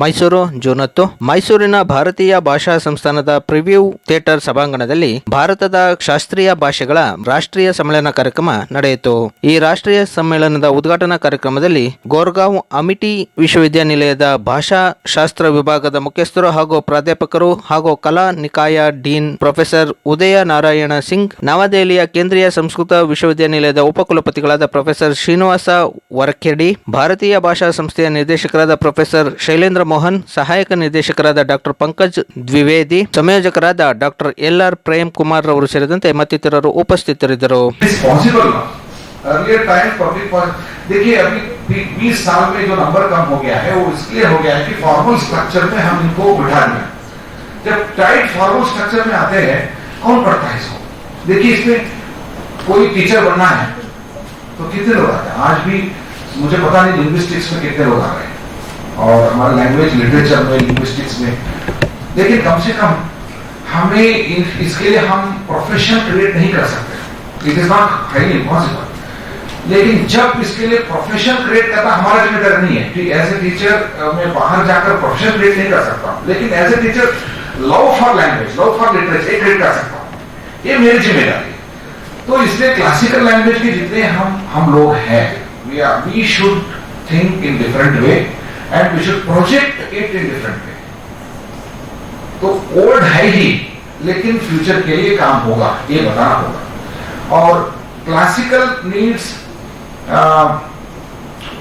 Mysuru June ಹತ್ತು ಮೈಸೂರಿನ ಭಾರತೀಯ ಭಾಷಾ ಸಂಸ್ಥಾನದ ಪ್ರಿವ್ಯೂ ಥಿಯೇಟರ್ ಸಭಾಂಗಣದಲ್ಲಿ ಭಾರತದ ಶಾಸ್ತ್ರೀಯ ಭಾಷೆಗಳ ರಾಷ್ಟ್ರೀಯ ಸಮ್ಮೇಳನ ಕಾರ್ಯಕ್ರಮ ನಡೆಯಿತು. ಈ ರಾಷ್ಟ್ರೀಯ ಸಮ್ಮೇಳನದ ಉದ್ಘಾಟನಾ ಕಾರ್ಯಕ್ರಮದಲ್ಲಿ ಗೋರ್ಗಾಂವ್ ಅಮಿಟಿ ವಿಶ್ವವಿದ್ಯಾನಿಲಯದ ಭಾಷಾ ಶಾಸ್ತ್ರ ವಿಭಾಗದ ಮುಖ್ಯಸ್ಥರು ಹಾಗೂ ಪ್ರಾಧ್ಯಾಪಕರು ಹಾಗೂ ಕಲಾ ನಿಕಾಯ ಡೀನ್ ಪ್ರೊಫೆಸರ್ ಉದಯ ನಾರಾಯಣ ಸಿಂಗ್, ನವದೆಹಲಿಯ ಕೇಂದ್ರೀಯ ಸಂಸ್ಕೃತ ವಿಶ್ವವಿದ್ಯಾನಿಲಯದ ಉಪಕುಲಪತಿಗಳಾದ ಪ್ರೊಫೆಸರ್ ಶ್ರೀನಿವಾಸ ವರಖೆಡಿ ಭಾರತೀಯ ಭಾಷಾ ಸಂಸ್ಥೆಯ ನಿರ್ದೇಶಕರಾದ ಪ್ರೊಫೆಸರ್ ಶೈಲೇಂದ್ರ ಮೋಹನ್ ಸಹಾಯಕ ನಿರ್ದೇಶಕರಾದ doctor Pankaj Dwivedi ಸಂಯೋಜಕರಾದ doctor L R Prem Kumar ರವರು ಸೇರಿದಂತೆ ಮತ್ತಿತರರು ಉಪಸ್ಥಿತರಿದ್ದರು is possible earlier time public देखिए अभी बीस साल में जो नंबर कम हो गया है वो इसलिए हो गया है कि फॉर्मल स्ट्रक्चर में हम इनको बिठा दिया जब टाइट फॉर्मल स्ट्रक्चर में आते हैं कौन पढ़ता है इसको देखिए इसमें कोई टीचर बनना है तो कितने लोग आते हैं आज भी मुझे पता नहीं लिंग्विस्टिक्स में कितने लोग आ रहे हैं और हमारे लैंग्वेज लिटरेचर में लिंग्विस्टिक्स में। लेकिन कम से कम हमें इन- इसके लिए हम प्रोफेशन क्रिएट नहीं कर सकते। It is not highly impossible लेकिन जब इसके लिए प्रोफेशन क्रिएट करना हमारा ज़िम्मेदारी नहीं है कि एज ए टीचर मैं बाहर जाकर प्रोफेशन क्रिएट नहीं कर सकता। लेकिन as a teacher love for language love for literature create कर सकता ये मेरी ज़िम्मेदारी तो इसलिए क्लासिकल लैंग्वेज के जितने हम हम लोग हैं we are we should think in different way and we should project it in different way तो ओल्ड है ही, लेकिन फ्यूचर के लिए काम होगा, ये बताना होगा। और क्लासिकल नीड्स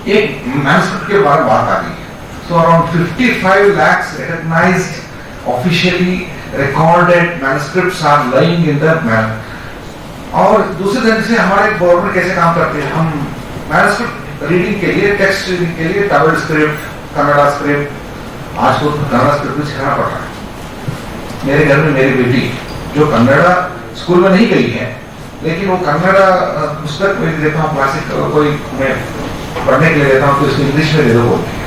एक मैनुस्क्रिप्ट के बारे में बात आ गई है। So around 55 lakhs recognized, officially recorded manuscripts are lying in the man, और दूसरे ढंग से हमारे गवर्नमेंट कैसे काम करते हैं? हम मैनुस्क्रिप्ट रीडिंग के लिए टेक्स्ट रीडिंग के लिए तमिल स्क्रिप्ट कन्नड़ा स्क्रिप्ट आज तो कन्नड़ा स्क्रिप्ट भी सिखाना पड़ रहा है। मेरे घर में मेरी बेटी, जो कन्नड़ा स्कूल में नहीं गई है, लेकिन वो कन्नड़ा पुस्तक में देता हूँ, क्लासिक कोई मैं पढ़ने के लिए देता हूँ तो इसको इंग्लिश में दे दो बोलती है।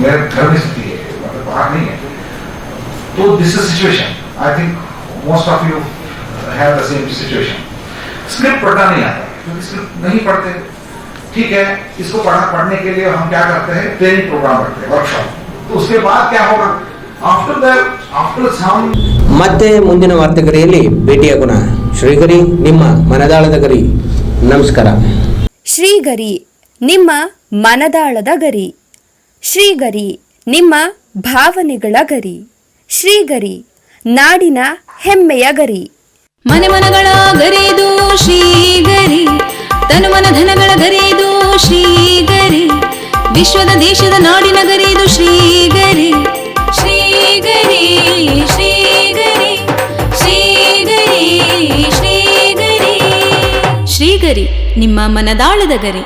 मेरे घर में स्थिति है मतलब बाहर नहीं है। तो this is situation I think most of you have the same situation script पढ़ना नहीं आता, क्योंकि स्क्रिप्ट नहीं पढ़ते। ठीक है इसको पढ़ा पढ़ने के लिए हम क्या करते हैं ट्रेनिंग प्रोग्राम रखते हैं वर्कशॉप तो उसके बाद क्या होगा आफ्टर द आफ्टर सम ಮತ್ತೆ ಮುಂದಿನ ವಾರ್ತೆಗರಿಯಲ್ಲಿ ಭೇಟಿಯಾಗೋಣ ಶ್ರೀಗರಿ ನಿಮ್ಮ ಮನದಾಳದ ಗರಿ ನಮಸ್ಕಾರ ಶ್ರೀಗರಿ ನಿಮ್ಮ ಮನದಾಳದ ಗರಿ ಶ್ರೀಗರಿ ನಿಮ್ಮ ಭಾವನೆಗಳ ಗರಿ ಶ್ರೀಗರಿ ನಾಡಿನ ಹೆಮ್ಮೆಯ ಗರಿ ಮನೆ ಮನಗಳ ಗರಿದು ದೇಶದ ನಾಡಿನ ಗರಿದು ಶ್ರೀಗರಿ. ಶ್ರೀಗರಿ ಶ್ರೀಗರಿ ಶ್ರೀಗರಿ ಶ್ರೀಗರಿ. ಶ್ರೀಗರಿ ನಿಮ್ಮ ಮನದಾಳದ ಗರಿ.